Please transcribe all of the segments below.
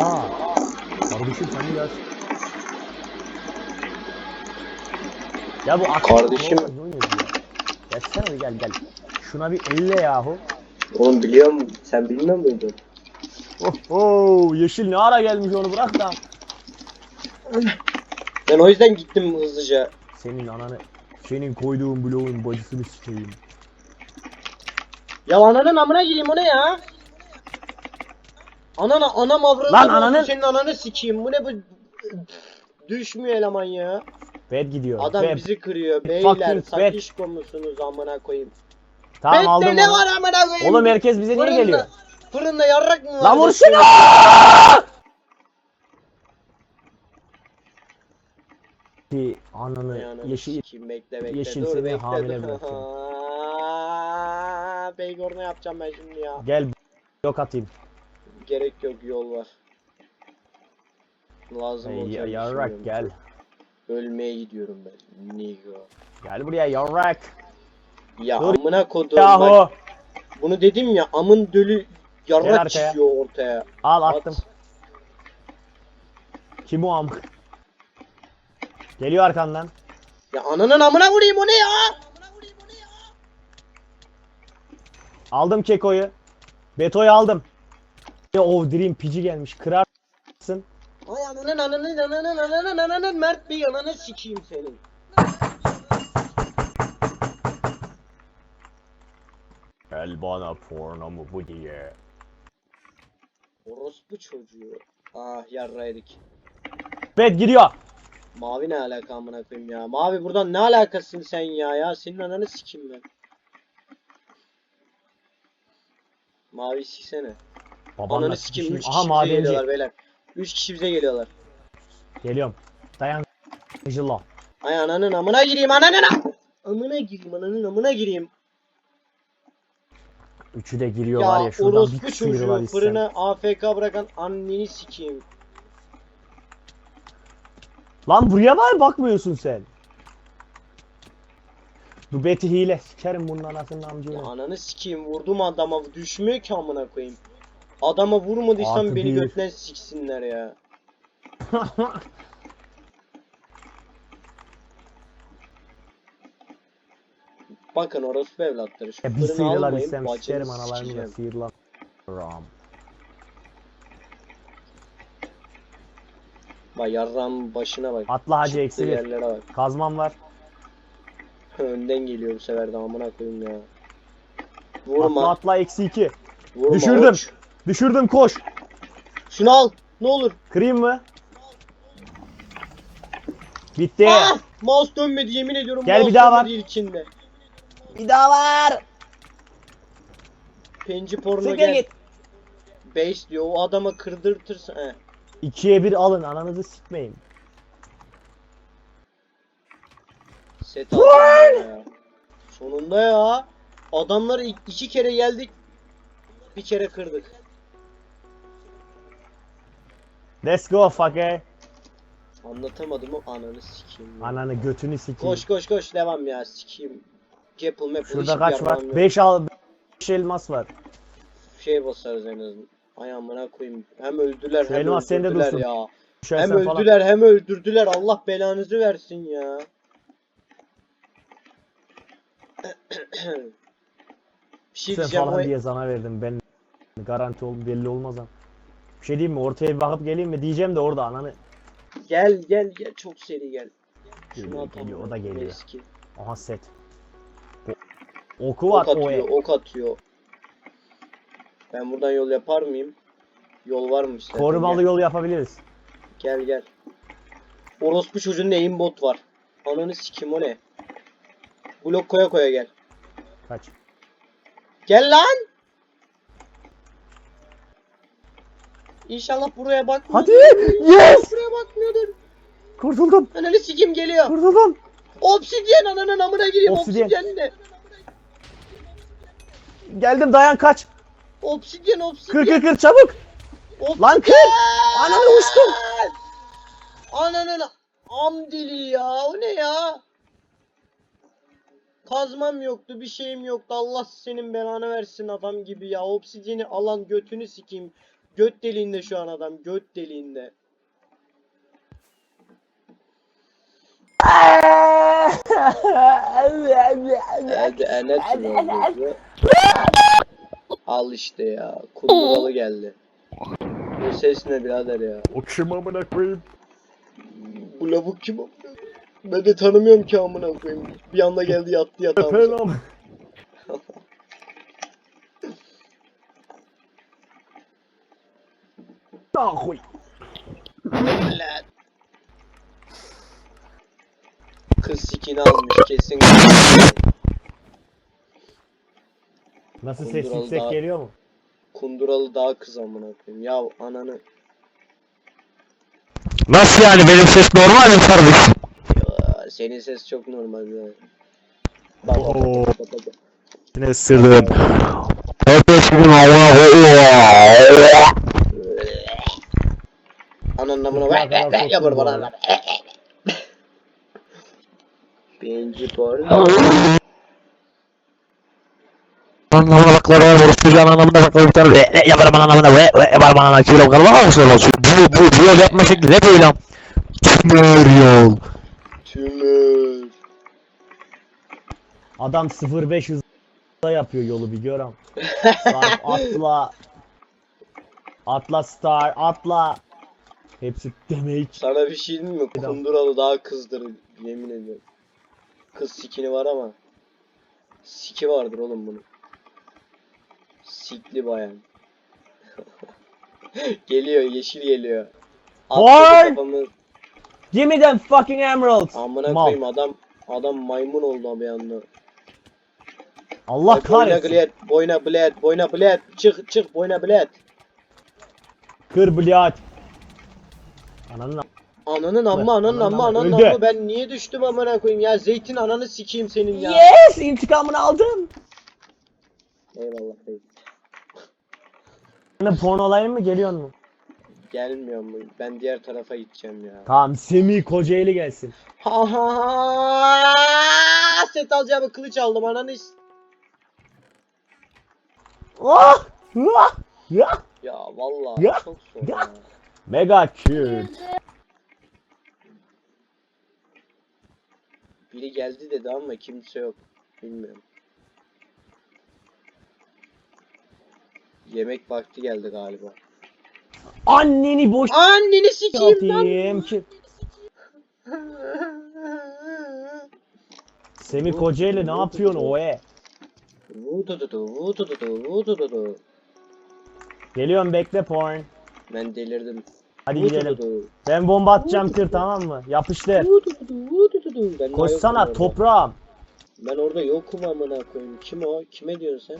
Aa. Kardeşim sen gel. Ya bu akşam Kardeşim. Ne oynuyorsun ya? Gelsene bir gel gel. Şuna bir elle yahu. Oğlum biliyor musun? Sen bilmiyor muydun? Oh, oh, yeşil ne ara gelmiş onu bırak da. Ben o yüzden gittim hızlıca. Senin ananı, senin koyduğun bloğun bacısını sikeyim. Ya ananın amına gireyim o ne ya? Anana anam avradım. Lan ananın- Senin ananı sikeyim. Bu ne bu? Düşmüyor eleman ya. Bed gidiyor. Adam Bed. bizi kırıyor. Fucking Beyler bad. sakişko musunuz amına koyayım. Tamam Bedde aldım ne onu. var amına koyayım? Oğlum herkes bize niye Fırında- geliyor? Fırında yarrak mı var? Lan vur şunu! Ki ananı Yani yeşil sikeyim, bekle bekle. yeşil Dur seni bekle. hamile dur. bırakıyor. Aa, Beygor ne yapacağım ben şimdi ya? gel yok atayım. Gerek yok yol var. Lazım Hey, bir yarrak gel. Ölmeye gidiyorum ben. Nigga. Gel buraya yarrak. Ya Dur. amına kodum bak. Yahu. Bunu dedim ya amın dölü Gel yarrak arkaya. çıkıyor ortaya. Al At. attım. Kim o am? Geliyor arkandan. Ya ananın amına vurayım o ne ya? Aldım kekoyu. Betoyu aldım. Ya o Dream pici gelmiş. Kırarsın. Ay ananın ananın ananın ananın ananın Mert Bey ananı sikeyim senin. Gel bana pornomu bu diye. Orospu çocuğu. Ah yarraydık. Bet giriyor. Mavi ne alaka amına koyayım ya? Mavi buradan ne alakasın sen ya ya? Senin ananı sikeyim ben. Mavi siksene. Babanla Ananı sikeyim 3 Aha kişi bize geliyorlar beyler. 3 kişi bize geliyorlar. Geliyorum. Dayan. Jilla. Ay ananın amına gireyim ananın am- Amına gireyim ananın amına gireyim. Üçü de giriyor var Ya, ya şuradan bir orospu çocuğu istem. fırına AFK bırakan anneni sikeyim. Lan buraya var bakmıyorsun sen. Bu Betty hile. Sikerim bunun anasının Ya amcığını. ananı sikeyim vurdum adama düşmüyor ki amına koyayım. Adama vurmadıysam Artı beni bir. götten siksinler ya. Bakın orospu evlatları şu ya bir fırını sıyrılar almayın istem bacını sikerim analarını da sikeceğim. Ram. Bak yarrağımın başına bak. Atla hacı Çıktığı eksi bir. yerlere bak. Kazmam var. Önden geliyor bu sefer de amına koyayım ya. Atla Vurma. atla eksi iki. Vurma. Düşürdüm. oç. Düşürdüm koş. Şunu al. Ne olur. Kırayım mı? Bitti. Ah! Mouse dönmedi yemin ediyorum. Gel mouse bir daha dönmedi içinde. Bir daha var. Penci porno gel. git. Base diyor. O adama kırdırtırsa. He. İkiye bir alın ananızı sikmeyin. Set ya. Sonunda ya. Adamları ik- iki kere geldik. Bir kere kırdık. Let's go fucker. Anlatamadım o ananı sikeyim. ya. Ananı götünü sikeyim. Koş koş koş devam ya sikeyim. Gapple maple Şurada kaç var? yapmam yok. 5 al 5 elmas var. Şey basarız en azından. Ay amına koyayım. Hem öldüler Şu hem elmas sende öldürdüler dursun. ya. Hem Düşersen falan. öldüler hem öldürdüler. Allah belanızı versin ya. bir şey Sen diyeceğim. falan o- diye sana verdim. Ben garanti ol belli olmaz ama. Bir şey diyeyim mi? Ortaya bir bakıp geleyim mi diyeceğim de orada ananı. Gel gel gel çok seri gel. Geliyor, Şunu atalım. geliyor, o da geliyor. Eski. Aha set. O- Oku var Ok o atıyor, ok atıyor. Ben buradan yol yapar mıyım? Yol varmış zaten. Korumalı gel. yol yapabiliriz. Gel gel. Orospu çocuğun aimbot var. Ananı sikim o ne? Blok koya koya gel. Kaç. Gel lan! İnşallah buraya bakmıyordur. Hadi! Yes! Buraya bakmıyordur. Kurtuldum. Ananı sikim geliyor. Kurtuldum. Obsidyen ananın amına gireyim Obsidyen. obsidyen. Geldim dayan kaç. Obsidyen Kır obsidyen. kır kır çabuk. obsidyen. Lan kır. Ananı uçtum. Ananın am dili ya. O ne ya? Kazmam yoktu, bir şeyim yoktu. Allah senin belanı versin adam gibi ya. Obsidyeni alan götünü sikeyim. Göt deliğinde şu an adam. Göt deliğinde. Al işte ya. Kunduralı geldi. Bu ses ne birader ya? O kim amına koyayım? Bu lavuk kim o? Ben de tanımıyorum ki amına koyayım. Bir anda geldi yattı yatağımıza. Koy. Lan. Kız sikini almış kesin. Nasıl ses Kunduralı yüksek daha- geliyor mu? Kunduralı daha kız amına koyayım. Ya ananı. Nasıl yani benim ses normal mi kardeşim? Ya, senin ses çok normal ya. Bak bak bak bak bak. bak. Yine ısırdım. Herkes gibi amına koyuyor. Ya, ver yapar bana. Birinci por. Anlamına bakları var. Vuruş çocuğun anlamına bakları bir tane. Ve ve yaparım anlamına ve ve yaparım anlamına. Kilo kalma mı olsun? Bu bu bu yol yapma şekli ne böyle? Tümör yol. Tümör. Adam 05 hızla yapıyor yolu bir gör am. Sarp atla. Atla star atla. Hepsi damage. Sana bir şey diyeyim mi? Kunduralı daha kızdır yemin ediyorum. Kız sikini var ama. Siki vardır oğlum bunun. Sikli bayan. geliyor yeşil geliyor. Oy! Attı kafamı. Give me them fucking emeralds. Amına koyayım adam adam maymun oldu bir anda. Allah Ay, boyna kahretsin. bled, boyna bled, boyna bled. Çık çık boyna bled. Kır blyat. Ananın Ananın amma ananın amma ananın öldü. amma ben niye düştüm amına koyayım ya zeytin ananı sikeyim senin ya. Yes! intikamını aldım. Eyvallah bey. Sana pornolayın mı geliyor mu? Gelmiyor mu? Ben diğer tarafa gideceğim ya. Tamam Semih Kocaeli gelsin. Ha ha ha! Set alacağım kılıç aldım ananı. is- Ah! Ah! Ah! Ya vallahi Ya, çok zor ya. ya. Mega cute. Biri geldi dedi ama kimse yok. Bilmiyorum. Yemek vakti geldi galiba. Anneni boş Anneni sikeyim lan. ki. Semih Kocaeli ne yapıyorsun o e? Vudududu, vudududu, vudududu. Geliyorum bekle porn. Ben delirdim. Hadi gidelim. Ben bomba atacağım tır tamam mı? Yapıştır. Ben Koşsana toprağım. Ben orada yokum amına koyayım. Kim o? Kime diyorsun sen?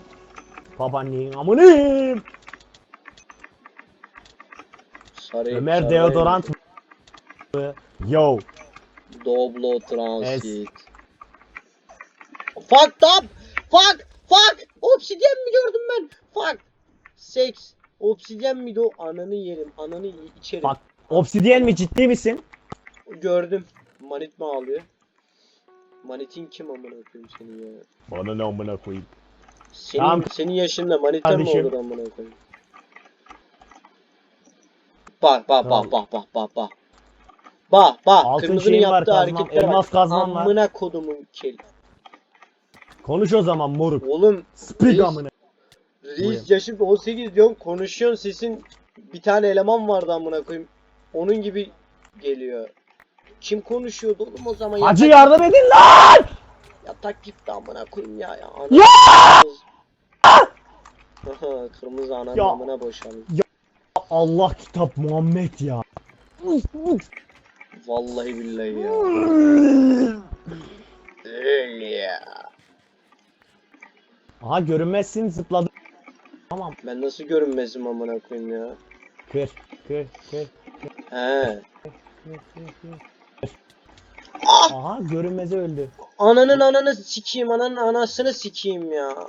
Babaannenin amınıyım. Sarı, Ömer sarı- deodorant? Yo. Doblo transit. Fuck up! Fuck! Fuck! Obsidyen mi gördüm ben? Fuck! Seks. Obsidyen miydi o? Ananı yerim. Ananı içerim. Bak. Obsidiyen mi ciddi misin? Gördüm. Manit mi ağlıyor? Manitin kim amına koyayım seni ya? Bana ne amına koyayım. Senin, Tamam. senin yaşında manita mı Kardeşim. olur amına koyayım? Bak bak Tamam. bak bak bak bak bak. Bak bak Altın kırmızının şeyim var, yaptığı kazmam, hareketlere elmas kazmam var. Amına kodumun kel. Konuş o zaman moruk. Oğlum Speak Reis- amına. Reis yaşım 18 diyorsun konuşuyorsun sesin bir tane eleman vardı amına koyayım. Onun gibi geliyor. Kim konuşuyordu oğlum o zaman? Hacı Yatak- yardım edin lan! Yatak gitti amına koyayım ya. ya. Ana- Ya! Kırmızı ananın Ya. amına boşandı. Allah kitap Muhammed ya. Vallahi billahi ya. Öyle ya. Aha görünmezsin zıpladı. Tamam. Ben nasıl görünmezim amına koyayım ya. Kır. Kır. Kır. He. kır, kır, kır. Ah! Aha görünmeze öldü. Ananın ananı sikeyim, ananın anasını sikeyim ya.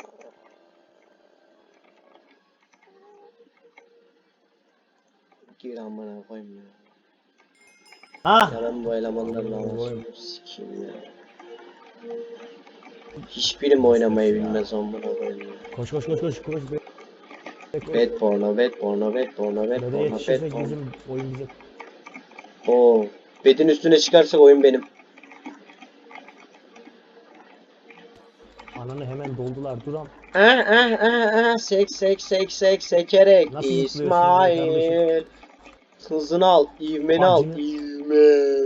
Gir amına koyayım ya. Ha. Ya ben bu elemanların anasını sikeyim ya. Hiçbirim oynamayı bilmez amına koyayım ya. Koş koş koş koş koş. Bet porno, bet porno, bet porno, bet porno, bet yetişirsek porno. bizim oyun bize. Oo. Bedin üstüne çıkarsak oyun benim. Ananı hemen doldular duram. Ah ah ah ah sek sek sek sek sekerek Nasıl zıplıyorsun İsmail. Hızını al, ivmeni al, Bacını- ivme.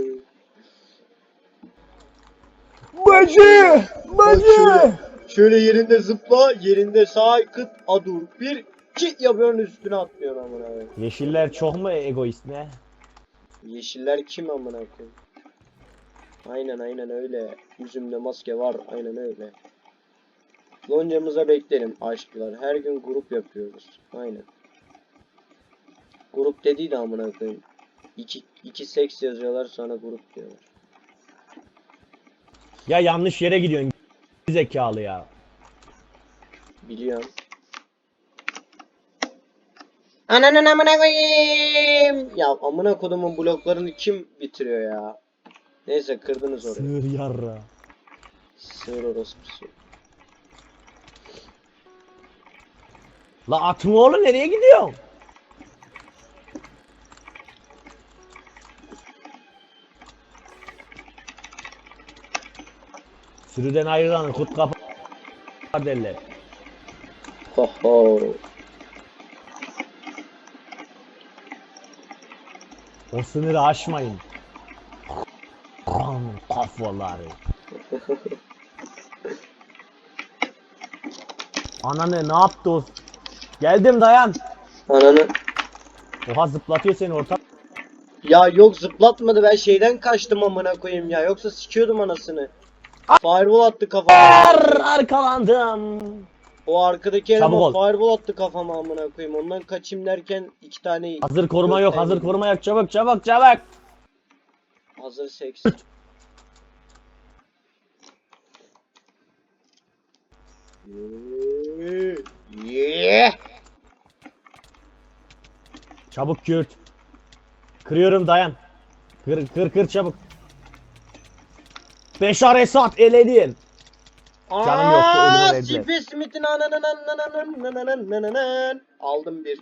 Bacı! Bacı! Şöyle yerinde zıpla, yerinde sağ kıt adur. Bir, iki yapıyorsun üstüne atlıyorsun amına koyayım. Yeşiller çok mu egoist ne? Yeşiller kim amına koyayım? Aynen aynen öyle. Yüzümde maske var, aynen öyle. Loncamıza beklerim aşklar. Her gün grup yapıyoruz. Aynen. Grup dediği de amına koyayım. İki, iki seks yazıyorlar sonra grup diyorlar. Ya yanlış yere gidiyorsun. Zekalı ya. Biliyorum. Ananın amına koyayım. Ya amına kodumun bloklarını kim bitiriyor ya? Neyse kırdınız orayı. Sığır yarra. Sığır orospusu. La atma oğlum nereye gidiyorsun? Sürüden ayrılan kut kapar derler. Ho ho. O sınırı aşmayın. Kan kafaları. Ananı ne yaptı o? Geldim dayan. Ananı. Oha zıplatıyor seni orta. Ya yok zıplatmadı ben şeyden kaçtım amına koyayım ya. Yoksa sikiyordum anasını. Fireball attı kafama. Ar arkalandım. O arkadaki Çabuk eleman ol. fireball attı kafama amına koyayım. Ondan kaçayım derken iki tane Hazır koruma yok, hazır koruma yok. Çabuk çabuk çabuk. hazır seks. Yeah. Çabuk Kürt. Kırıyorum dayan. Kır kır kır çabuk. Beşar Esat eledim. Canım yoktu, Steve Smith'in Aldım bir.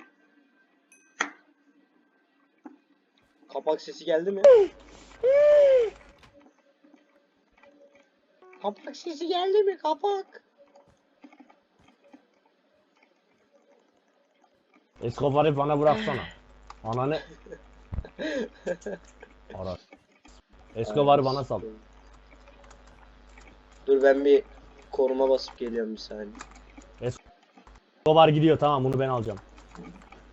Kapak sesi geldi mi? kapak sesi geldi mi? Kapak. Escobar'ı bana bıraksana. Ananı. Ara. Escobar'ı bana sal. Dur ben bir koruma basıp geliyorum bir saniye. Escobar gidiyor tamam bunu ben alacağım.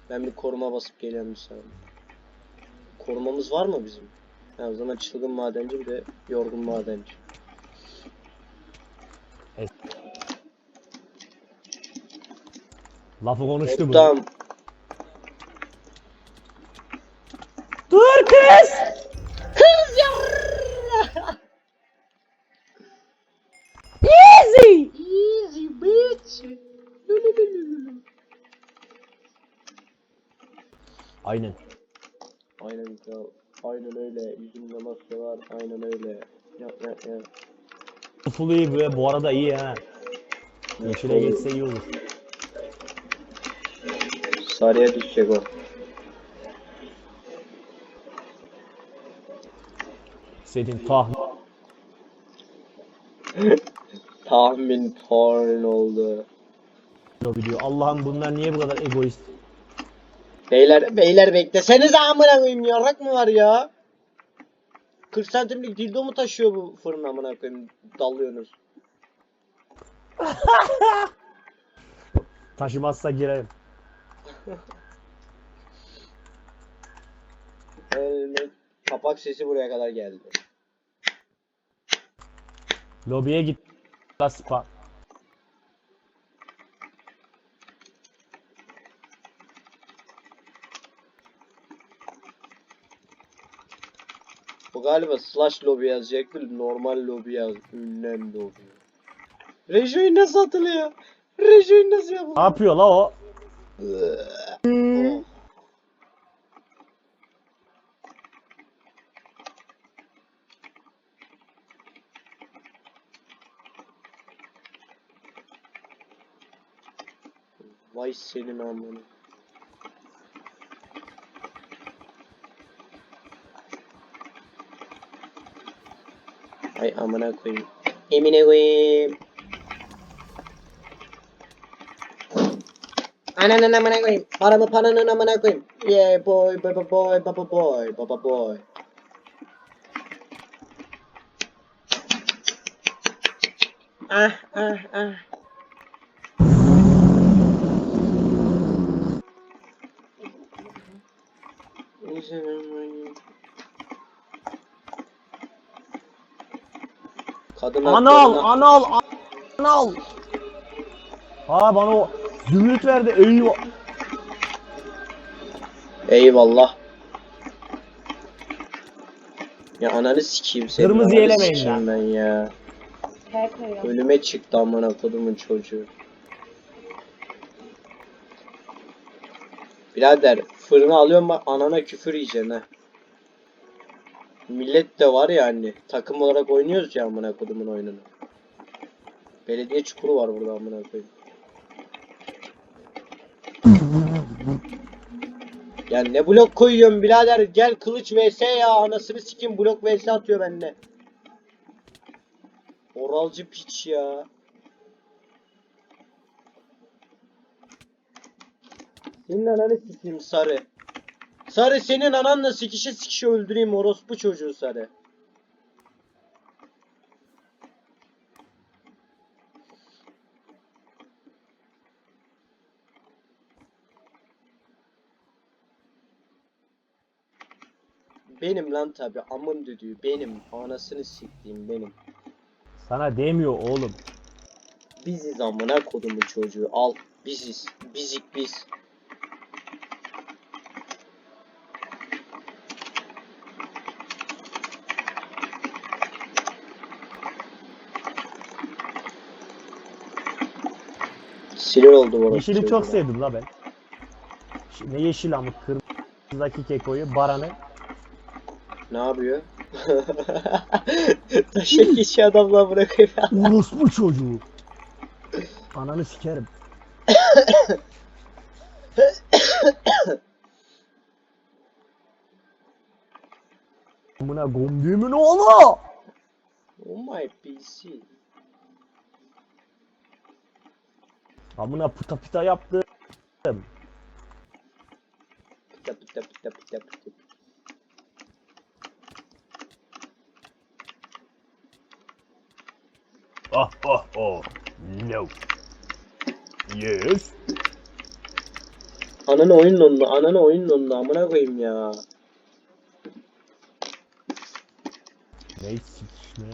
Ben bir koruma basıp geliyorum bir saniye. Korumamız var mı bizim? Ha, o zaman çılgın madenci bir de yorgun madenci. Lafı konuştu bu. Tamam. Dur kız. Kız ya. Easy. Easy bitch. Lululululu. Aynen. Aynen kral. Aynen öyle. Yüzümde maske var. Aynen öyle. Yap yap yap. Full iyi bu, bu arada iyi ha. Yeşile geçse iyi olur. Sarıya düşecek o. Senin tahmin. Tahmin porn oldu. biliyor. Allah'ım bunlar niye bu kadar egoist? Beyler beyler bekleseniz amına koyayım yarak mı var ya? 40 santimlik dildo mu taşıyor bu fırın amına koyayım dalıyorsunuz. Taşımazsa girerim. Evet, kapak sesi buraya kadar geldi. Lobiye git. La Bu galiba slash lobby yazacak bir normal lobby yaz. Ünlem lobby. Rejoin nasıl atılıyor? Rejoin nasıl Ne yapılıyor? yapıyor la o? Oh. Vay Ay senin amına. Ay amına koyayım. Emine koyayım. Ananın amına koyayım. Paramı paranın amına koyayım. Yeah boy baba boy baba boy baba boy. Ah ah ah. Kadın Anal, haklarına- anal, anal. Ha bana o zümrüt verdi. Eyvah. Eyvallah. Ya ananı sikeyim seni. Kırmızı ananı elemeyin sikeyim ben ya. Her koyuyorum. Ölüme çıktı amına kodumun çocuğu. Birader fırını alıyorum bak anana küfür yiyeceksin ha. Millet de var ya hani takım olarak oynuyoruz ya amına kodumun oyununu. Belediye çukuru var burada amına koyayım. Ya ne blok koyuyorsun birader gel kılıç vs ya anasını sikim blok vs atıyor bende. Oralcı piç ya. Senin ananı sikeyim sarı. Sarı senin ananla sikişe sikişe öldüreyim orospu çocuğu sarı. Benim lan tabi amın düdüğü benim anasını siktiğim benim. Sana demiyor oğlum. Biziz amına kodumun çocuğu al biziz bizik biz. Sinir oldu bana. Yeşili çok sevdim la ben. Ş- Ne yeşil ama kırmızıdaki kekoyu, Baran'ı. Ne yapıyor? Taşa geçiyor adamla bırakıyor. Orospu çocuğu. Ananı sikerim. Amına gomdüğümün oğlu. oh my PC. Amına pıta pıta yaptım. Pita pita pita pita pita. Oh oh oh. No. Yes. Ananı oyunun onunla, ananı oyunun onunla amına koyayım ya. Ne sikiş ne?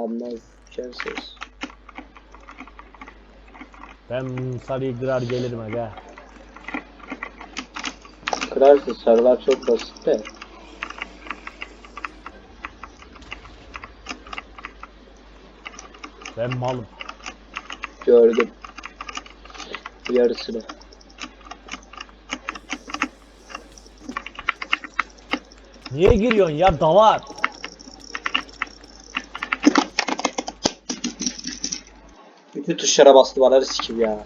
Anmaz, şersiz. Ben sarıyı kırar gelirim aga. Kırarsın sarılar çok basit de. Ben malım. Gördüm. Yarısını. Niye giriyorsun ya davar? Bütün tuşlara bastı bana sikim ya.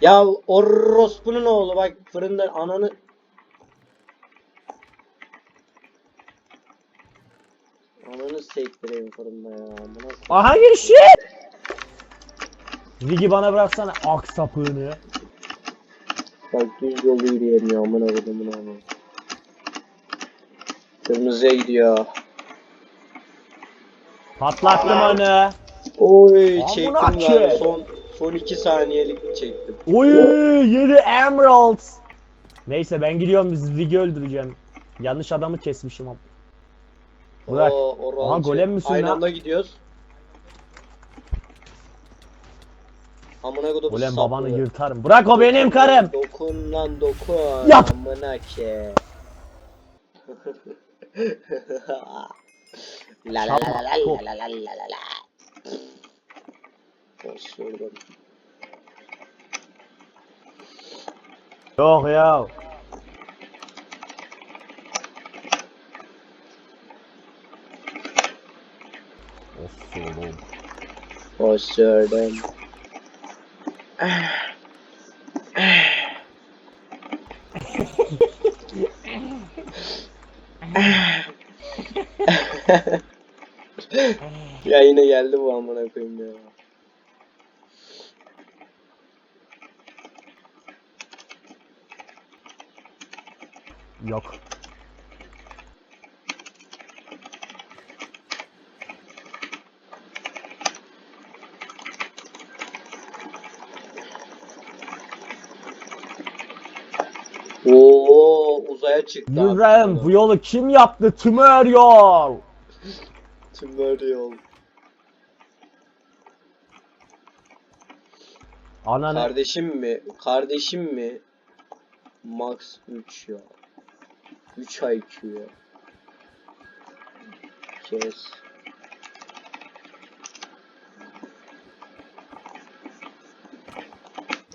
Ya orospunun oğlu bak fırında ananı Ananı sektireyim fırında ya. Amına Aha girişi. Ligi bana bıraksana ak sapığını. Bak düz yolu yürüyemiyor amına kodumun ama. Kırmızıya gidiyor. Patlattım onu. Oy çektim ki. lan son son 2 saniyelik çektim. Oy 7 emeralds. Neyse ben gidiyorum biz ligi öldüreceğim. Yanlış adamı kesmişim ama. Bırak. Oo. Aha, golem misin Aynı lan? anda gidiyoruz. Amına kodum Ulan babanı yırtarım. Bırak o benim karım. Dokun lan dokun. Yap. Amına ke. la la la la la la la la la la. Osurdum. Yok ya. Osurdum. Osurdum. ya yine geldi bu amına koyayım ya. Yok. Oo uzaya çıktı. İbrahim bu yolu kim yaptı? Tümör yol. Tümör yol. Ananı. Kardeşim mi? Kardeşim mi? Max 3 ya. 3 IQ. Kes.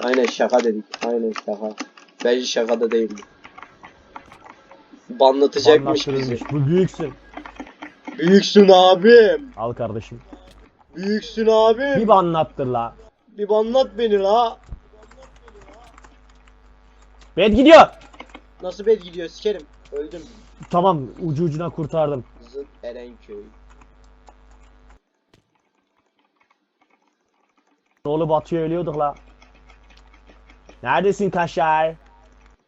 Aynen şaka dedik. Aynen şaka. Bence şaka da değildi. Banlatacakmış bizi. Bu büyüksün. Büyüksün abim. Al kardeşim. Büyüksün abim. Bir anlattır la. Bir banlat beni la. Ben gidiyor. Nasıl bed gidiyor sikerim. Öldüm. Tamam ucu ucuna kurtardım. Zıt Erenköy. Oğlu batıyor ölüyorduk la. Neredesin Kaşar?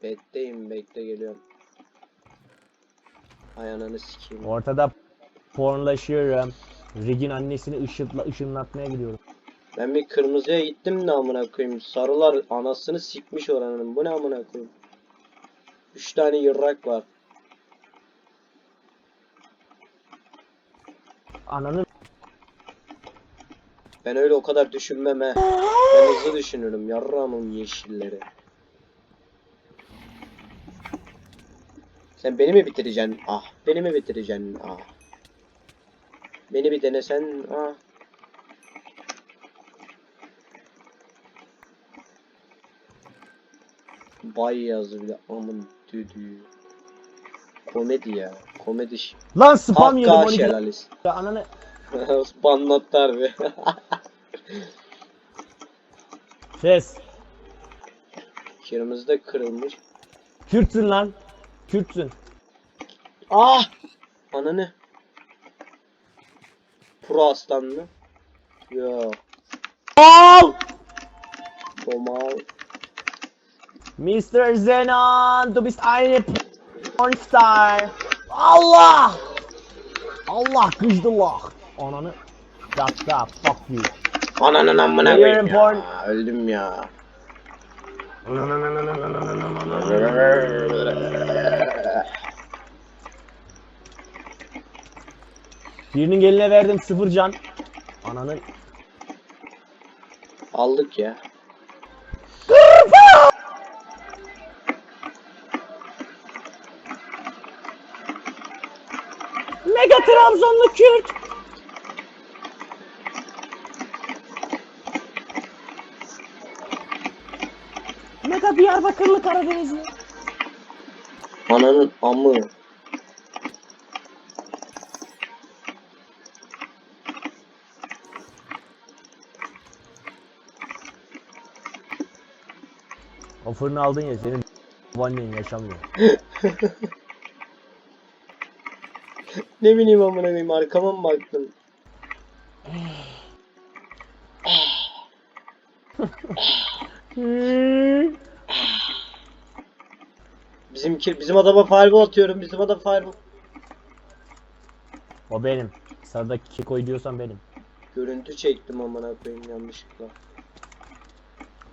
Beddeyim bekle geliyorum. Ay ananı sikeyim. Ortada pornlaşıyorum. Rig'in annesini ışıtla, ışınlatmaya gidiyorum. Ben bir kırmızıya gittim de amına koyayım. Sarılar anasını sikmiş oranın. Bu ne amına koyayım? Üç tane yırrak var. Ananı Ben öyle o kadar düşünmem he. Ben hızlı düşünürüm. Yarramın yeşilleri. Sen beni mi bitireceksin? Ah. Beni mi bitireceksin? Ah. Beni bir denesen. Ah. Bay yazdı bir de amın düdüğü. Komedi ya. Komedi. ş- Lan spam yedim Hakka 12 şelalesi. Ananı Banlattı harbi. Ses. Kırmızı da kırılmış. Kürtsün lan. Kürtsün. Ah! Ananı. Pro aslan mı? Yok. Al! Domal. Mr. Zenon, du bist eine Pornstar. Allah! Allah kızdıllah. Ananı. Shut the fuck you. Ananın amına koyayım ya. Öldüm ya. Birinin geline verdim sıfır can. Ananı. Aldık ya. Mega Trabzonlu Kürt. Mega Diyarbakırlı Karadenizli. Ananın amı. O fırını aldın ya senin annen yaşamıyor. Ne bileyim amına koyayım arkama mı baktım? Bizimki bizim adama fireball atıyorum. Bizim adam fireball. o benim. Sıradaki Keko'yu diyorsan benim. Görüntü çektim amına koyayım yanlışlıkla.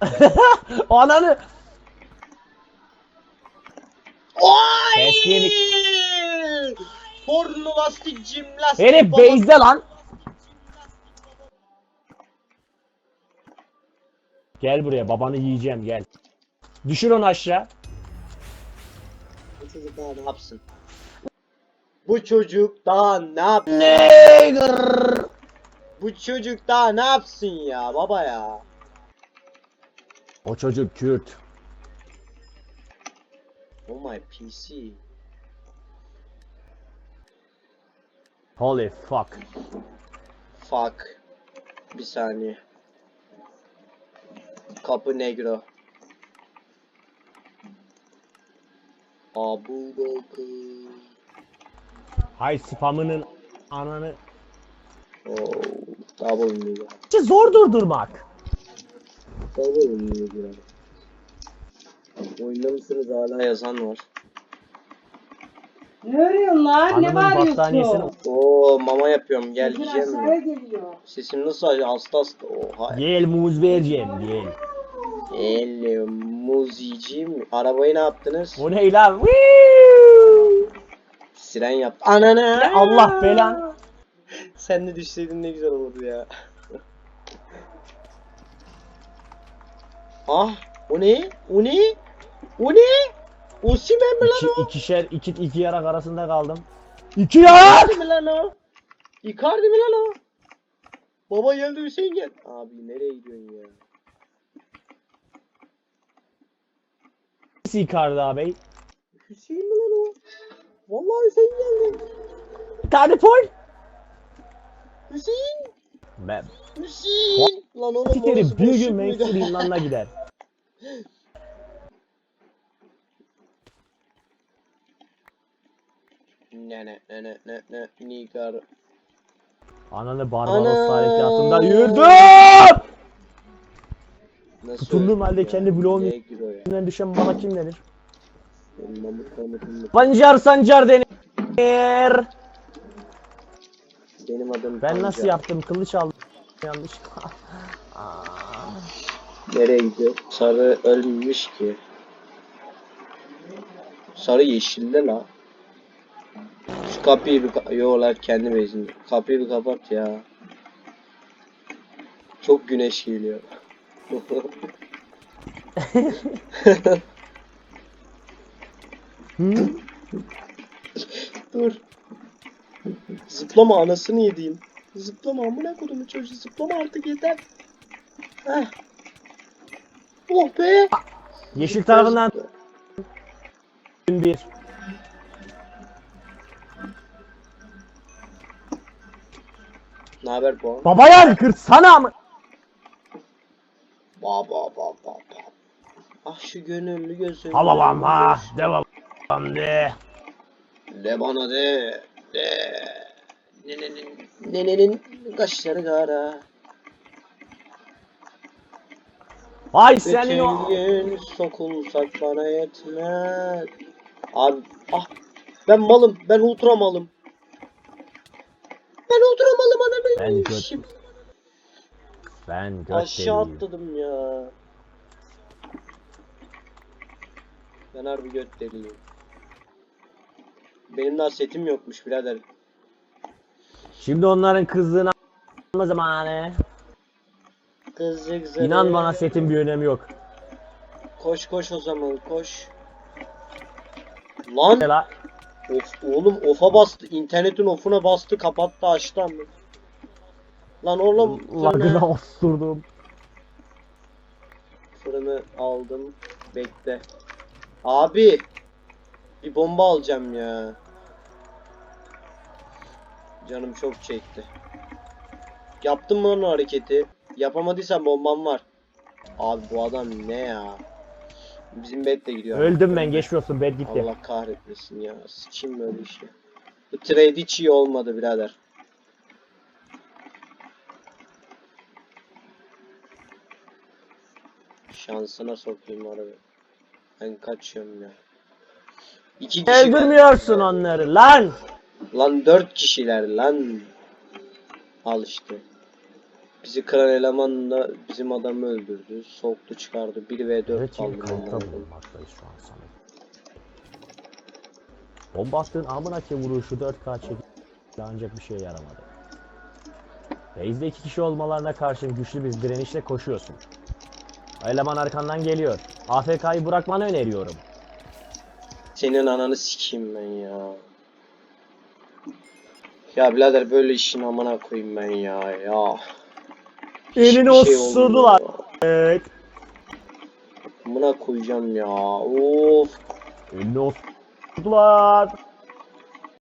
Ananı. Oy! Yedik. Porno lastik jimnastik. Herif base'de lan. Gel buraya babanı yiyeceğim gel. Düşür onu aşağı. Bu çocuk daha ne yapsın? Bu çocuk daha ne yapsın? Nigger. Bu çocuk daha ne yapsın ya baba ya? O çocuk Kürt. Oh my PC. Holy fuck. Fuck. Bir saniye. Kapı Negro. Abu Bakır. Hay spamının ananı. Oh, double Negro. İşte zor durdurmak. Double Negro. Oyunda mısınız hala yazan var. Ne örüyorsun lan? Ne bağırıyorsun? Oo mama yapıyorum gel Sesin yiyeceğim aşağıya mi? geliyor. Sesim nasıl acı hasta hasta. Oha. Gel muz vereceğim gel. Elle muzicim. Arabayı ne yaptınız? O ne lan? Whee! Siren yaptı. Anana. Allah belan. Sen de düşseydin ne güzel olurdu ya. ah o ne? O ne? O ne? Osimhen mi lan İki, o? ikişer, iki, iki yarak arasında kaldım. İki yarak! Icardi mi lan o? Icardi mi lan o? Baba geldi Hüseyin gel. Abi nereye gidiyorsun ya? Icardi abi. Hüseyin mi lan o? Vallahi Hüseyin geldi. Icardi foul. Hüseyin. Ben Hüseyin. Lan oğlum sikeri orası bir gün? Manchester Yunan'la gider. Ne ne ne ne ne ne Nigar. Ananı Barbaros harekatında yürüdüm! Nasıl Tutunduğum öldün halde ya? kendi bloğumu- Negro ya. Önünden düşen bana kim denir? Mamut mamut mamut. Pancar Sancar denir. Benim adım Ben Pancar. nasıl yaptım? Kılıç aldım. Yanlış. Nereye gidiyor? Sarı ölmüş ki. Sarı yeşilde la. Şu kapıyı bir ka- Yo lan kendi bezinde. Kapıyı bir kapat ya. Çok güneş geliyor. Dur. Zıplama anasını yediğim. Zıplama amına kodumu çocuğu zıplama artık yeter. Heh. Oh be. Yeşil tarafından bir. Ne haber bu? Babaya kırsana mı? Ba ba ba ba ba. Ah şu gönüllü gözüm. Havalam ha. Devam de. De bana de. De. Nenenin. Nenenin kaşları kara. Ay senin o. Gün sokulsak bana yetmez. Abi ah ben malım ben ultra malım. Ben ultra malım Ben göt- işim. Ben göt Aşağı deliyim. atladım ya. Ben harbi göt deliyim. Benim daha setim yokmuş birader. Şimdi onların kızdığını anlama zamanı. Kızık zarı. İnan bana setin bir önemi yok. Koş koş o zaman koş. Lan of, oğlum ofa bastı. İnternetin ofuna bastı kapattı açtı ama. Lan oğlum Lagına fırını, osturdum. fırını aldım. Bekle. Abi. Bir bomba alacağım ya. Canım çok çekti. Yaptın mı lan o hareketi? Yapamadıysan bombam var. Abi bu adam ne ya? Bizim bet de gidiyor. Öldüm ben geçmiyorsun bed gitti. Allah kahretmesin ya. Sıçayım böyle işe. Bu trade hiç iyi olmadı birader. Şansına sokayım arada. Ben kaçıyorum ya. İki kişi Öldürmüyorsun onları lan. Lan dört kişiler lan. Al işte. Bizi kıran eleman da bizim adamı öldürdü. Soktu çıkardı. 1v4 Evet kaldı. şimdi kanıta bulunmaktayız şu an sana. Bomba attığın amına ki vuruşu 4K çekip ancak bir şeye yaramadı. Base'de iki kişi olmalarına karşın güçlü bir direnişle koşuyorsun. Eleman arkandan geliyor. AFK'yı bırakmanı öneriyorum. Senin ananı sikeyim ben ya. Ya birader böyle işin amına koyayım ben ya ya. Elini Hiçbir şey osurdular. Evet. Amına koyacağım ya. Of. Elini osurdular.